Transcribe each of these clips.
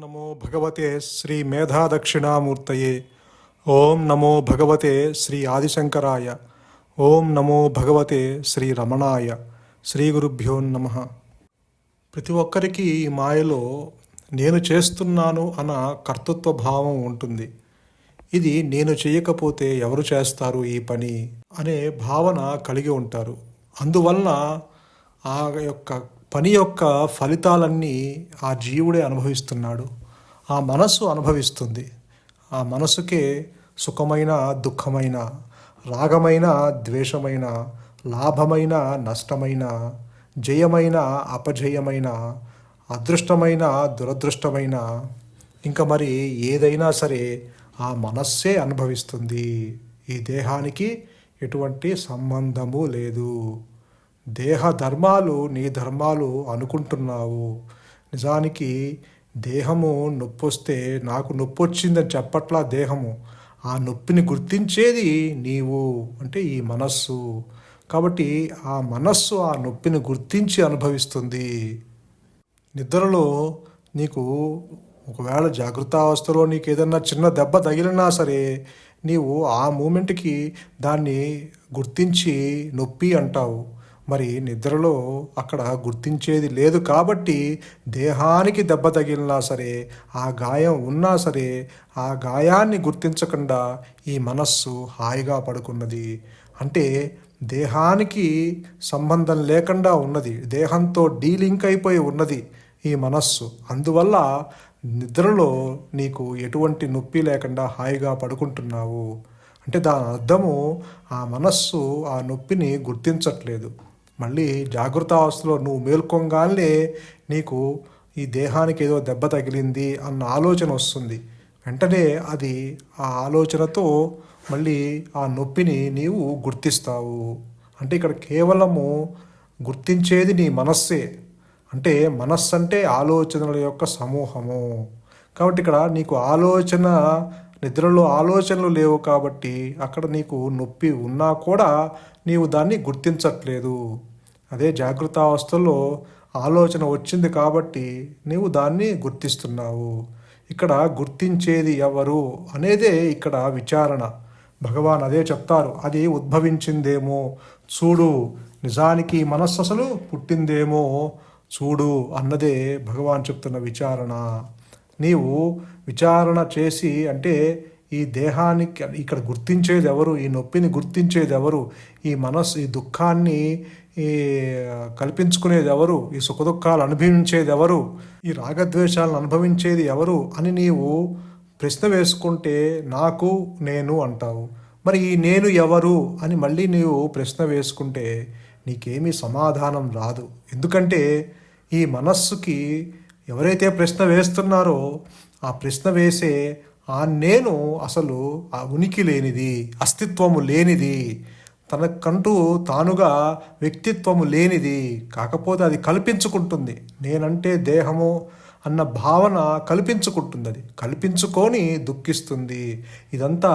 నమో భగవతే శ్రీ మేధాదక్షిణామూర్తయే. ఓం నమో భగవతే శ్రీ ఆదిశంకరాయ. ఓం నమో భగవతే శ్రీ రమణాయ. శ్రీ గురుభ్యో నమ. ప్రతి ఒక్కరికి ఈ మాయలో నేను చేస్తున్నాను అన్న కర్తృత్వ భావం ఉంటుంది. ఇది నేను చేయకపోతే ఎవరు చేస్తారు ఈ పని అనే భావన కలిగి ఉంటారు. అందువలన ఆ యొక్క పని యొక్క ఫలితాలన్నీ ఆ జీవుడే అనుభవిస్తున్నాడు. ఆ మనస్సు అనుభవిస్తుంది. ఆ మనసుకే సుఖమైన దుఃఖమైన రాగమైన ద్వేషమైన లాభమైన నష్టమైన జయమైన అపజయమైన అదృష్టమైన దురదృష్టమైన ఇంకా మరి ఏదైనా సరే ఆ మనస్సే అనుభవిస్తుంది. ఈ దేహానికి ఎటువంటి సంబంధము లేదు. దేహ ధర్మాలు నీ ధర్మాలు అనుకుంటున్నావు. నిజానికి దేహము నొప్పి వస్తే నాకు నొప్పి వచ్చిందని చెప్పట్లా దేహము. ఆ నొప్పిని గుర్తించేది నీవు అంటే ఈ మనస్సు. కాబట్టి ఆ మనస్సు ఆ నొప్పిని గుర్తించి అనుభవిస్తుంది. నిద్రలో నీకు ఒకవేళ జాగ్రత్తావస్థలో నీకు ఏదన్నా చిన్న దెబ్బ తగిలినా సరే నీవు ఆ మూమెంట్కి దాన్ని గుర్తించి నొప్పి అంటావు. మరి నిద్రలో అక్కడ గుర్తించేది లేదు కాబట్టి దేహానికి దెబ్బ తగిలినా సరే ఆ గాయం ఉన్నా సరే ఆ గాయాన్ని గుర్తించకుండా ఈ మనస్సు హాయిగా పడుకున్నది. అంటే దేహానికి సంబంధం లేకుండా ఉన్నది దేహంతో డీలింక్ అయిపోయి ఉన్నది ఈ మనస్సు. అందువల్ల నిద్రలో నీకు ఎటువంటి నొప్పి లేకుండా హాయిగా పడుకుంటున్నావు. అంటే దాని అర్థము ఆ మనస్సు ఆ నొప్పిని గుర్తించట్లేదు. మళ్ళీ జాగృత అవస్థలో నువ్వు మేల్కొంగానే నీకు ఈ దేహానికి ఏదో దెబ్బ తగిలింది అన్న ఆలోచన వస్తుంది. వెంటనే అది ఆ ఆలోచనతో మళ్ళీ ఆ నొప్పిని నీవు గుర్తిస్తావు. అంటే ఇక్కడ కేవలము గుర్తించేది నీ మనస్సే. అంటే మనస్సు అంటే ఆలోచనల యొక్క సమూహము. కాబట్టి ఇక్కడ నీకు ఆలోచన నిద్రలో ఆలోచనలు లేవు కాబట్టి అక్కడ నీకు నొప్పి ఉన్నా కూడా నీవు దాన్ని గుర్తించట్లేదు. అదే జాగృత అవస్థలో ఆలోచన వచ్చింది కాబట్టి నీవు దాన్ని గుర్తిస్తున్నావు. ఇక్కడ గుర్తించేది ఎవరు అనేదే ఇక్కడ విచారణ. భగవాన్ అదే చెప్తారు అది ఉద్భవించిందేమో చూడు నిజానికి మనస్సు అసలు పుట్టిందేమో చూడు అన్నదే భగవాన్ చెప్తున్న విచారణ. నీవు విచారణ చేసి అంటే ఈ దేహానికి ఇక్కడ గుర్తించేది ఎవరు ఈ నొప్పిని గుర్తించేది ఎవరు ఈ మనస్సు ఈ దుఃఖాన్ని ఈ కల్పించుకునేది ఎవరు ఈ సుఖదుఖాలు అనుభవించేది ఎవరు ఈ రాగద్వేషాలను అనుభవించేది ఎవరు అని నీవు ప్రశ్న వేసుకుంటే నాకు నేను అంటావు. మరి ఈ నేను ఎవరు అని మళ్ళీ నీవు ప్రశ్న వేసుకుంటే నీకేమీ సమాధానం రాదు. ఎందుకంటే ఈ మనస్సుకి ఎవరైతే ప్రశ్న వేస్తున్నారో ఆ ప్రశ్న వేసే ఆ నేను అసలు ఆ ఉనికి లేనిది అస్తిత్వము లేనిది తనకంటూ తానుగా వ్యక్తిత్వము లేనిది కాకపోతే అది కల్పించుకుంటుంది. నేనంటే దేహము అన్న భావన కల్పించుకుంటుంది అది కల్పించుకొని దుఃఖిస్తుంది. ఇదంతా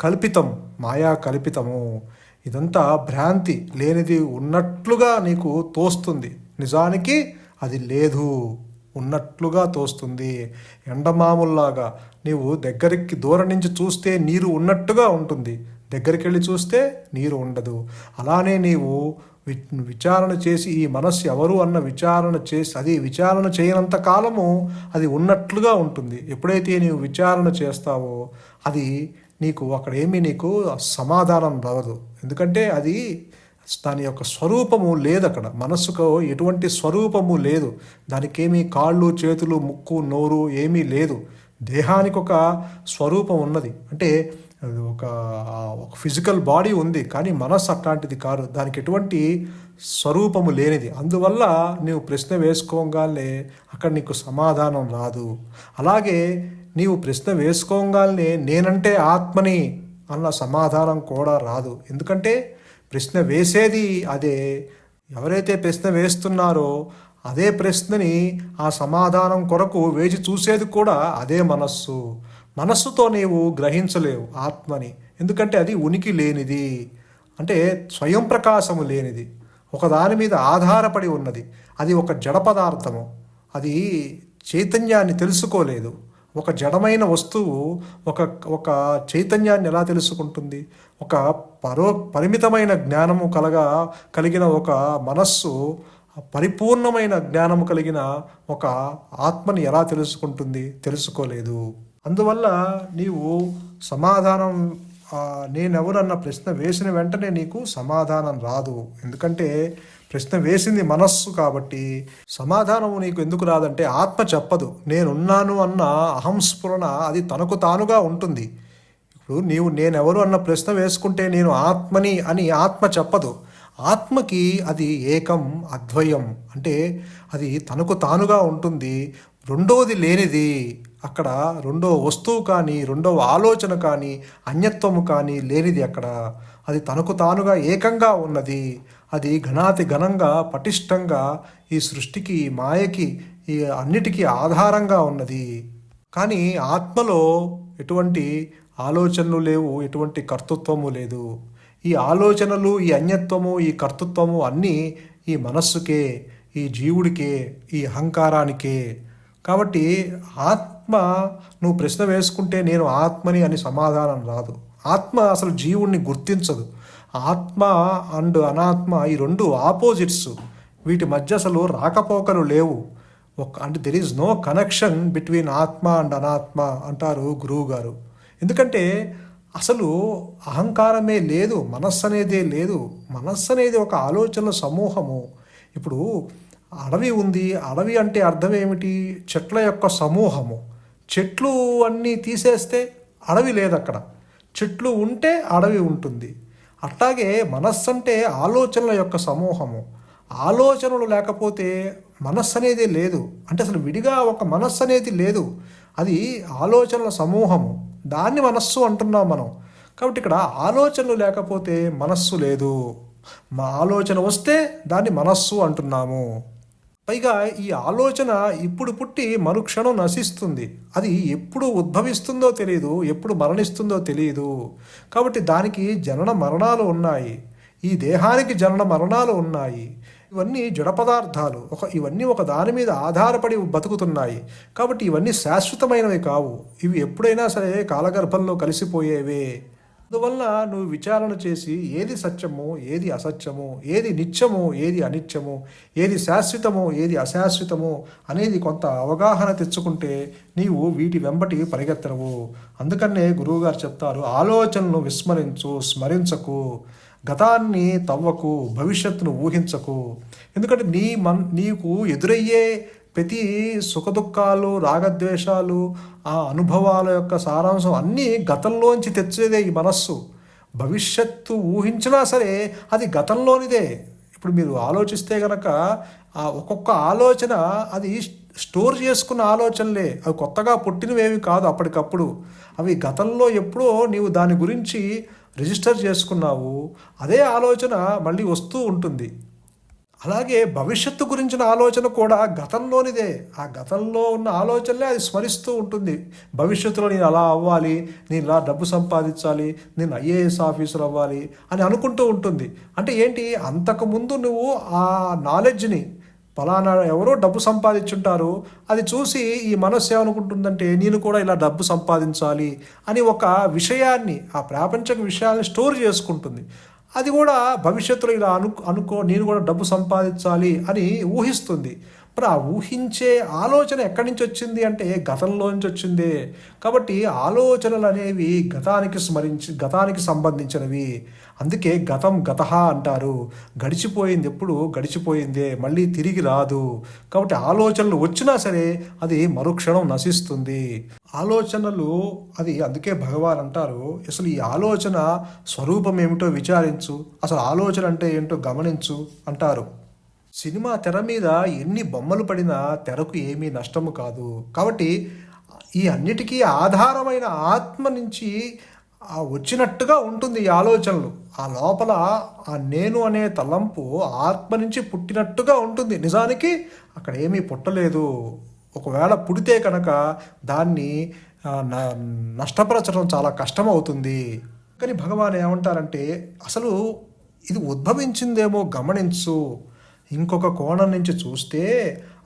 కల్పితం మాయా కల్పితము. ఇదంతా భ్రాంతి లేనిది ఉన్నట్లుగా నీకు తోస్తుంది. నిజానికి అది లేదు. ఉన్నట్లుగా తోస్తుంది. ఎండమాముల్లాగా నీవు దగ్గరికి దూరం నుంచి చూస్తే నీరు ఉన్నట్టుగా ఉంటుంది. దగ్గరికి వెళ్ళి చూస్తే నీరు ఉండదు. అలానే నీవు వి విచారణ చేసి ఈ మనస్సు ఎవరు అన్న విచారణ చేసి అది విచారణ చేయనంత కాలము అది ఉన్నట్లుగా ఉంటుంది. ఎప్పుడైతే నీవు విచారణ చేస్తావో అది నీకు అక్కడేమీ నీకు సమాధానం రాదు. ఎందుకంటే అది దాని యొక్క స్వరూపము లేదు అక్కడ. మనస్సుకు ఎటువంటి స్వరూపము లేదు. దానికేమీ కాళ్ళు చేతులు ముక్కు నోరు ఏమీ లేదు. దేహానికి ఒక స్వరూపం ఉన్నది. అంటే ఒక ఒక ఫిజికల్ బాడీ ఉంది కానీ మనస్సు అట్లాంటిది కాదు. దానికి ఎటువంటి స్వరూపము లేనిది. అందువల్ల నీవు ప్రశ్న వేసుకోగానే అక్కడ నీకు సమాధానం రాదు. అలాగే నీవు ప్రశ్న వేసుకోగానే నేనంటే ఆత్మని అన్న సమాధానం కూడా రాదు. ఎందుకంటే ప్రశ్న వేసేది అదే. ఎవరైతే ప్రశ్న వేస్తున్నారో అదే ప్రశ్నని ఆ సమాధానం కొరకు వేచి చూసేది కూడా అదే మనస్సు. మనస్సుతో నీవు గ్రహించలేవు ఆత్మని. ఎందుకంటే అది ఉనికి లేనిది. అంటే స్వయం ప్రకాశము లేనిది. ఒకదాని మీద ఆధారపడి ఉన్నది. అది ఒక జడ పదార్థము. అది చైతన్యాన్ని తెలుసుకోలేదు. ఒక జడమైన వస్తువు ఒక ఒక చైతన్యాన్ని ఎలా తెలుసుకుంటుంది? ఒక పరో పరిమితమైన జ్ఞానము కలగా కలిగిన ఒక మనస్సు పరిపూర్ణమైన జ్ఞానము కలిగిన ఒక ఆత్మని ఎలా తెలుసుకుంటుంది? తెలుసుకోలేదు. అందువల్ల నీవు సమాధానం నేనెవరన్న ప్రశ్న వేసిన వెంటనే నీకు సమాధానం రాదు. ఎందుకంటే ప్రశ్న వేసింది మనస్సు కాబట్టి సమాధానము నీకు ఎందుకు రాదంటే ఆత్మ చెప్పదు. నేనున్నాను అన్న అహంస్ఫురణ అది తనకు తానుగా ఉంటుంది. ఇప్పుడు నీవు నేనెవరు అన్న ప్రశ్న వేసుకుంటే నేను ఆత్మని అని ఆత్మ చెప్పదు. ఆత్మకి అది ఏకం అద్వయం అంటే అది తనకు తానుగా ఉంటుంది. రెండోది లేనిది అక్కడ రెండో వస్తువు కానీ రెండవ ఆలోచన కానీ అన్యత్వము కానీ లేనిది అక్కడ. అది తనకు తానుగా ఏకంగా ఉన్నది. అది ఘనాతి ఘనంగా పటిష్టంగా ఈ సృష్టికి ఈ మాయకి ఈ అన్నిటికీ ఆధారంగా ఉన్నది. కానీ ఆత్మలో ఎటువంటి ఆలోచనలు లేవు ఎటువంటి కర్తృత్వము లేదు. ఈ ఆలోచనలు ఈ అన్యత్వము ఈ కర్తృత్వము అన్నీ ఈ మనస్సుకే ఈ జీవుడికే ఈ అహంకారానికే. కాబట్టి ఆత్మ నువ్వు ప్రశ్న వేసుకుంటే నేను ఆత్మని అని సమాధానం రాదు. ఆత్మ అసలు జీవుణ్ణి గుర్తించదు. ఆత్మ అండ్ అనాత్మ ఈ రెండు ఆపోజిట్స్. వీటి మధ్య అసలు రాకపోకలు లేవు. ఒక అంటే there is no connection between ఆత్మ అండ్ అనాత్మ అంటారు గురువు గారు. ఎందుకంటే అసలు అహంకారమే లేదు మనస్సు అనేదే లేదు. మనస్సు అనేది ఒక ఆలోచనల సమూహము. ఇప్పుడు అడవి ఉంది. అడవి అంటే అర్థం ఏమిటి? చెట్ల యొక్క సమూహము. చెట్లు అన్నీ తీసేస్తే అడవి లేదు అక్కడ చెట్లు ఉంటే అడవి ఉంటుంది. అట్లాగే మనస్సు అంటే ఆలోచనల యొక్క సమూహము. ఆలోచనలు లేకపోతే మనస్సు అనేది లేదు. అంటే అసలు విడిగా ఒక మనస్సు అనేది లేదు. అది ఆలోచనల సమూహము. దాన్ని మనస్సు అంటున్నాం మనం. కాబట్టి ఇక్కడ ఆలోచనలు లేకపోతే మనస్సు లేదు. మా ఆలోచన వస్తే దాన్ని మనస్సు అంటున్నాము. పైగా ఈ ఆలోచన ఇప్పుడు పుట్టి మరుక్షణం నశిస్తుంది. అది ఎప్పుడు ఉద్భవిస్తుందో తెలియదు ఎప్పుడు మరణిస్తుందో తెలియదు కాబట్టి దానికి జనన మరణాలు ఉన్నాయి. ఈ దేహానికి జనన మరణాలు ఉన్నాయి. ఇవన్నీ జడ పదార్థాలు. ఒక ఇవన్నీ ఒక దాని మీద ఆధారపడి బతుకుతున్నాయి. కాబట్టి ఇవన్నీ శాశ్వతమైనవి కావు. ఇవి ఎప్పుడైనా సరే కాలగర్భంలో కలిసిపోయేవే. అందువల్ల నువ్వు విచారణ చేసి ఏది సత్యము ఏది అసత్యము ఏది నిత్యము ఏది అనిత్యము ఏది శాశ్వతము ఏది అశాశ్వతము అనేది కొంత అవగాహన తెచ్చుకుంటే నీవు వీటి వెంబటి పరిగెత్తవు అందుకనే గురువుగారు చెప్తారు ఆలోచనను విస్మరించు స్మరించకు. గతాన్ని తవ్వకు భవిష్యత్తును ఊహించకు. ఎందుకంటే నీ మన్ నీకు ఎదురయ్యే ప్రతి సుఖదుఖాలు రాగద్వేషాలు ఆ అనుభవాల యొక్క సారాంశం అన్నీ గతంలోంచి తెచ్చేదే ఈ మనస్సు. భవిష్యత్తు ఊహించినా సరే అది గతంలోనిదే. ఇప్పుడు మీరు ఆలోచిస్తే గనక ఆ ఒక్కొక్క ఆలోచన అది స్టోర్ చేసుకున్న ఆలోచనలే. అవి కొత్తగా పుట్టినవేవి కాదు అప్పటికప్పుడు. అవి గతంలో ఎప్పుడో నీవు దాని గురించి రిజిస్టర్ చేసుకున్నావు. అదే ఆలోచన మళ్ళీ వస్తూ ఉంటుంది. అలాగే భవిష్యత్తు గురించిన ఆలోచన కూడా గతంలోనిదే. ఆ గతంలో ఉన్న ఆలోచనలే అది స్మరిస్తూ ఉంటుంది. భవిష్యత్తులో నేను అలా అవ్వాలి నేను ఇలా డబ్బు సంపాదించాలి నేను ఐఏఎస్ ఆఫీసర్ అవ్వాలి అని అనుకుంటూ ఉంటుంది. అంటే ఏంటి? అంతకుముందు నువ్వు ఆ నాలెడ్జ్ని ఫలానా ఎవరో డబ్బు సంపాదించుంటారు అది చూసి ఈ మనస్సు ఏమనుకుంటుందంటే నేను కూడా ఇలా డబ్బు సంపాదించాలి అని ఒక విషయాన్ని ఆ ప్రాపంచక విషయాన్ని స్టోర్ చేసుకుంటుంది. అది కూడా భవిష్యత్తులో ఇలా అను అనుకో నేను కూడా డబ్బు సంపాదించాలి అని ఊహిస్తుంది. మరి ఆ ఊహించే ఆలోచన ఎక్కడి నుంచి వచ్చింది అంటే గతంలో నుంచి వచ్చిందే. కాబట్టి ఆలోచనలు అనేవి గతానికి స్మరించి గతానికి సంబంధించినవి. అందుకే గతం గత అంటారు. గడిచిపోయింది ఎప్పుడు? గడిచిపోయిందే. మళ్ళీ తిరిగి రాదు. కాబట్టి ఆలోచనలు వచ్చినా సరే అది మరుక్షణం నశిస్తుంది. ఆలోచనలు అది అందుకే భగవాన్ అంటారు అసలు ఈ ఆలోచన స్వరూపం ఏమిటో విచారించు. అసలు ఆలోచన అంటే ఏంటో గమనించు అంటారు. సినిమా తెర మీద ఎన్ని బొమ్మలు పడినా తెరకు ఏమీ నష్టము కాదు. కాబట్టి ఈ అన్నిటికీ ఆధారమైన ఆత్మ నుంచి వచ్చినట్టుగా ఉంటుంది ఈ ఆలోచనలు. ఆ లోపల ఆ నేను అనే తలంపు ఆత్మ నుంచి పుట్టినట్టుగా ఉంటుంది. నిజానికి అక్కడ ఏమీ పుట్టలేదు. ఒకవేళ పుడితే కనుక దాన్ని న- నష్టపరచడం చాలా కష్టం అవుతుంది కానీ భగవాన్ ఏమంటారంటే అసలు ఇది ఉద్భవించిందేమో గమనించు. ఇంకొక కోణం నుంచి చూస్తే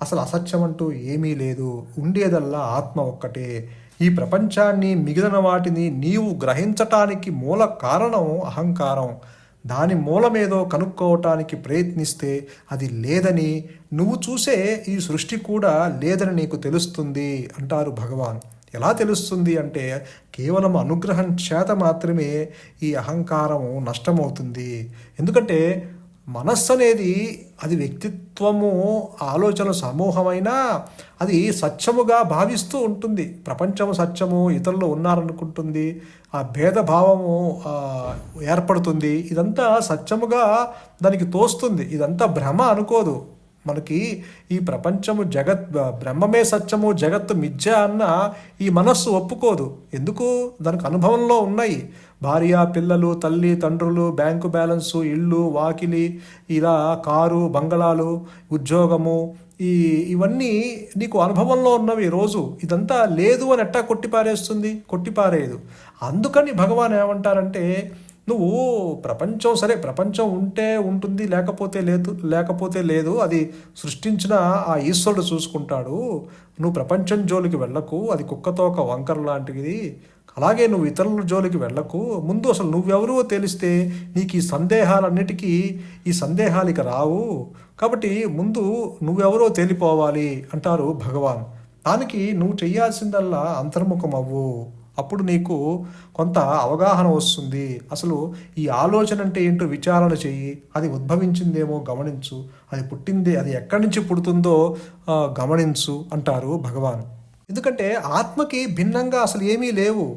అసలు అసత్యం అంటూ ఏమీ లేదు. ఉండేదల్లా ఆత్మ ఒక్కటే. ఈ ప్రపంచాన్ని మిగిలిన వాటిని నీవు గ్రహించటానికి మూల కారణం అహంకారం. దాని మూలమేదో కనుక్కోవటానికి ప్రయత్నిస్తే అది లేదని నువ్వు చూసే ఈ సృష్టి కూడా లేదని నీకు తెలుస్తుంది అంటారు భగవాన్. ఎలా తెలుస్తుంది అంటే కేవలం అనుగ్రహం చేత మాత్రమే ఈ అహంకారం నష్టమవుతుంది. ఎందుకంటే మనస్సు అనేది అది వ్యక్తిత్వము ఆలోచన సమూహమైనా అది సత్యముగా భావిస్తూ ఉంటుంది. ప్రపంచము సత్యము ఇతరులు ఉన్నారనుకుంటుంది. ఆ భేదభావము ఏర్పడుతుంది. ఇదంతా సత్యముగా దానికి తోస్తుంది. ఇదంతా భ్రమ అనుకోదు. మనకి ఈ ప్రపంచము జగత్ బ్రహ్మమే సత్యము జగత్తు మిథ్య అన్న ఈ మనస్సు ఒప్పుకోదు. ఎందుకు? దానికి అనుభవంలో ఉన్నాయి. భార్య పిల్లలు తల్లి తండ్రులు బ్యాంకు బ్యాలెన్సు ఇళ్ళు వాకిలి ఇలా కారు బంగళాలు ఉద్యోగము ఈ ఇవన్నీ నీకు అనుభవంలో ఉన్నవి రోజు. ఇదంతా లేదు అని ఎట్టా కొట్టిపారేస్తుంది? కొట్టిపారేయదు. అందుకని భగవాన్ ఏమంటారంటే నువ్వు ప్రపంచం సరే ప్రపంచం ఉంటే ఉంటుంది లేకపోతే లేదు లేకపోతే లేదు అది సృష్టించిన ఆ ఈశ్వరుడు చూసుకుంటాడు. నువ్వు ప్రపంచం జోలికి వెళ్ళకు అది కుక్కతో ఒక వంకర లాంటిది. అలాగే నువ్వు ఇతరుల జోలికి వెళ్ళకు. ముందు అసలు నువ్వెవరో తెలిస్తే నీకు ఈ సందేహాలన్నిటికీ ఈ సందేహాలు ఇక రావు. కాబట్టి ముందు నువ్వెవరో తేలిపోవాలి అంటారు భగవాన్. దానికి నువ్వు చేయాల్సిందల్లా అంతర్ముఖం అవ్వు అప్పుడు నీకు కొంత అవగాహన వస్తుంది. అసలు ఈ ఆలోచన అంటే ఏంటో విచారణ చెయ్యి. అది ఉద్భవించిందేమో గమనించు. అది పుట్టింది అది ఎక్కడి నుంచి పుడుతుందో గమనించు అంటారు భగవాన్. ఎందుకంటే ఆత్మకి భిన్నంగా అసలు ఏమీ లేవు.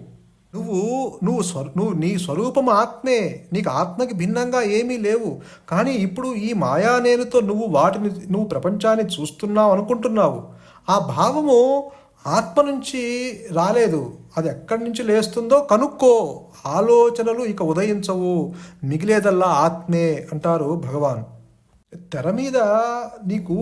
నువ్వు నువ్వు స్వరూ నువ్వు నీ స్వరూపం ఆత్మే నీకు ఆత్మకి భిన్నంగా ఏమీ లేవు. కానీ ఇప్పుడు ఈ మాయా నేనుతో నువ్వు వాటిని నువ్వు ప్రపంచాన్ని చూస్తున్నావు అనుకుంటున్నావు. ఆ భావము ఆత్మ నుంచి రాలేదు. అది ఎక్కడి నుంచి లేస్తుందో కనుక్కో. ఆలోచనలు ఇక ఉదయించవు. మిగిలేదల్లా ఆత్మే అంటారు భగవాన్. తెర మీద నీకు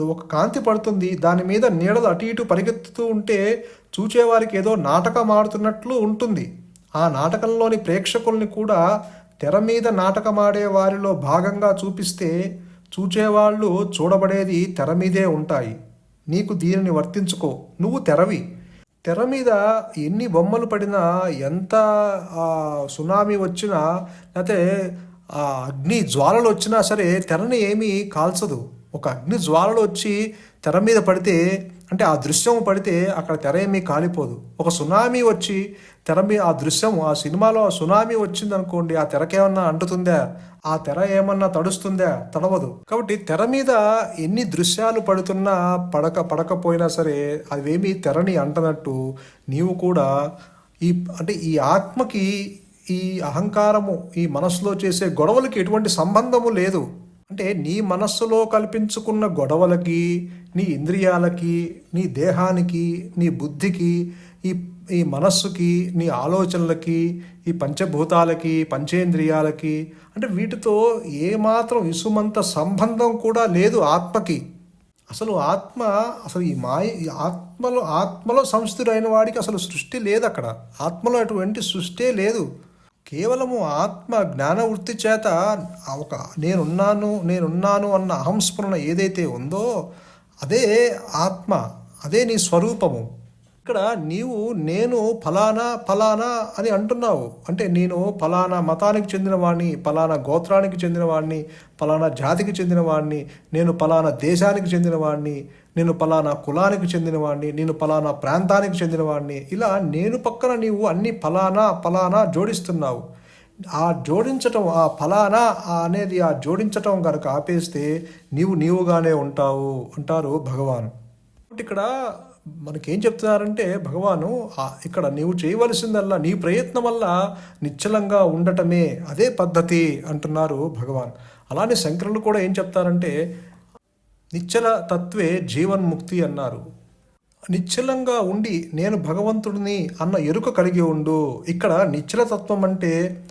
ఒక కాంతి పడుతుంది దాని మీద నీడలు అటు ఇటు పరిగెత్తుతూ ఉంటే చూచేవారికి ఏదో నాటకం ఆడుతున్నట్లు ఉంటుంది. ఆ నాటకంలోని ప్రేక్షకుల్ని కూడా తెర మీద నాటకమాడే వారిలో భాగంగా చూపిస్తే చూచేవాళ్ళు చూడబడేది తెర మీదే ఉంటాయి. నీకు దీనిని వర్తించుకో. నువ్వు తెరవి. తెర మీద ఎన్ని బొమ్మలు పడినా ఎంత సునామీ వచ్చినా లేకపోతే ఆ అగ్ని జ్వాలలు వచ్చినా సరే తెరని ఏమీ కాల్చదు. ఒక అగ్ని జ్వాలలు వచ్చి తెర మీద పడితే అంటే ఆ దృశ్యం పడితే అక్కడ తెర ఏమీ కాలిపోదు. ఒక సునామీ వచ్చి తెర మీద ఆ దృశ్యం ఆ సినిమాలో ఆ సునామీ వచ్చింది అనుకోండి ఆ తెరకేమన్నా అంటుతుందా? ఆ తెర ఏమన్నా తడుస్తుందా? తడవదు. కాబట్టి తెర మీద ఎన్ని దృశ్యాలు పడుతున్నా పడక పడకపోయినా సరే అవేమీ తెరని అంటనట్టు నీవు కూడా ఈ అంటే ఈ ఆత్మకి ఈ అహంకారము ఈ మనస్సులో చేసే గొడవలకి ఎటువంటి సంబంధము లేదు. అంటే నీ మనస్సులో కల్పించుకున్న గొడవలకి నీ ఇంద్రియాలకి నీ దేహానికి నీ బుద్ధికి ఈ ఈ మనస్సుకి నీ ఆలోచనలకి ఈ పంచభూతాలకి పంచేంద్రియాలకి అంటే వీటితో ఏమాత్రం ఇసుమంత సంబంధం కూడా లేదు ఆత్మకి. అసలు ఆత్మ అసలు ఈ మాయ ఈ ఆత్మలో ఆత్మలో సంస్థుడైన వాడికి అసలు సృష్టి లేదు అక్కడ. ఆత్మలో అటువంటి సృష్టి లేదు. కేవలము ఆత్మ జ్ఞాన వృత్తి చేత ఒక నేనున్నాను నేనున్నాను అన్న అహంస్మరణ ఏదైతే ఉందో అదే ఆత్మ అదే నీ స్వరూపము. ఇక్కడ నీవు నేను ఫలానా ఫలానా అని అంటున్నావు. అంటే నేను ఫలానా మతానికి చెందినవాడిని ఫలానా గోత్రానికి చెందినవాడిని ఫలానా జాతికి చెందినవాడిని నేను ఫలానా దేశానికి చెందినవాడిని నేను ఫలానా కులానికి చెందినవాడిని నేను ఫలానా ప్రాంతానికి చెందినవాడిని ఇలా నేను పక్కన నీవు అన్ని ఫలానా ఫలానా జోడిస్తున్నావు. ఆ జోడించటం ఆ ఫలానా అనేది ఆ జోడించటం కనుక ఆపేస్తే నీవు నీవుగానే ఉంటావు అంటారు భగవాన్. ఇక్కడ మనకేం చెప్తున్నారంటే భగవాను ఇక్కడ నీవు చేయవలసిందల్లా నీ ప్రయత్నం వల్ల నిశ్చలంగా ఉండటమే అదే పద్ధతి అంటున్నారు భగవాన్. అలానే శంకరులు కూడా ఏం చెప్తారంటే నిశ్చల తత్వే జీవన్ముక్తి అన్నారు. నిశ్చలంగా ఉండి నేను భగవంతుడిని అన్న ఎరుక కలిగి ఉండు. ఇక్కడ నిశ్చల తత్వం అంటే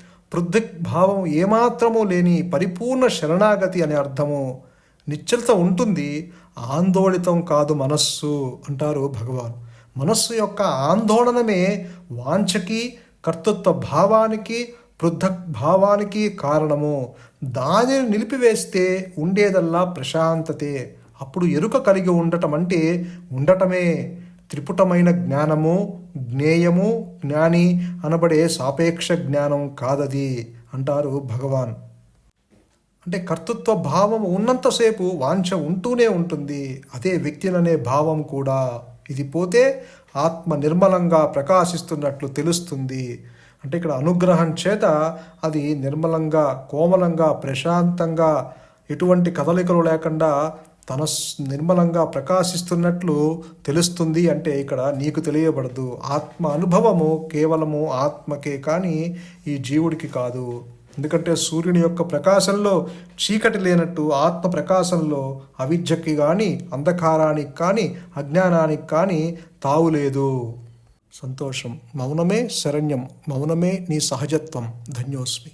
భావం ఏమాత్రము లేని పరిపూర్ణ శరణాగతి అనే అర్థము. నిశ్చలత ఉంటుంది ఆందోళితం కాదు మనస్సు అంటారు భగవాన్. మనస్సు యొక్క ఆందోళనమే వాంఛకి కర్తృత్వ భావానికి పృథక్ భావానికి కారణము. దానిని నిలిపివేస్తే ఉండేదల్లా ప్రశాంతతే. అప్పుడు ఎరుక కలిగి ఉండటం అంటే ఉండటమే. త్రిపుటమైన జ్ఞానము జ్ఞేయము జ్ఞాని అనబడే సాపేక్ష జ్ఞానం కాదది అంటారు భగవాన్. అంటే కర్తృత్వ భావం ఉన్నంతసేపు వాంఛ ఉంటూనే ఉంటుంది. అదే వ్యక్తిననే భావం కూడా ఇది పోతే ఆత్మ నిర్మలంగా ప్రకాశిస్తున్నట్లు తెలుస్తుంది. అంటే ఇక్కడ అనుగ్రహం చేత అది నిర్మలంగా కోమలంగా ప్రశాంతంగా ఎటువంటి కదలికలు లేకుండా తన స్- నిర్మలంగా ప్రకాశిస్తున్నట్లు తెలుస్తుంది అంటే ఇక్కడ నీకు తెలియబడదు. ఆత్మ అనుభవము కేవలము ఆత్మకే కానీ ఈ జీవుడికి కాదు. ఎందుకంటే సూర్యుని యొక్క ప్రకాశంలో చీకటి లేనట్టు ఆత్మ ప్రకాశంలో అవిద్యకి కానీ అంధకారానికి కానీ అజ్ఞానానికి కానీ తావులేదు సంతోషం. మౌనమే శరణ్యం. మౌనమే నీ సహజత్వం. ధన్యోస్మి.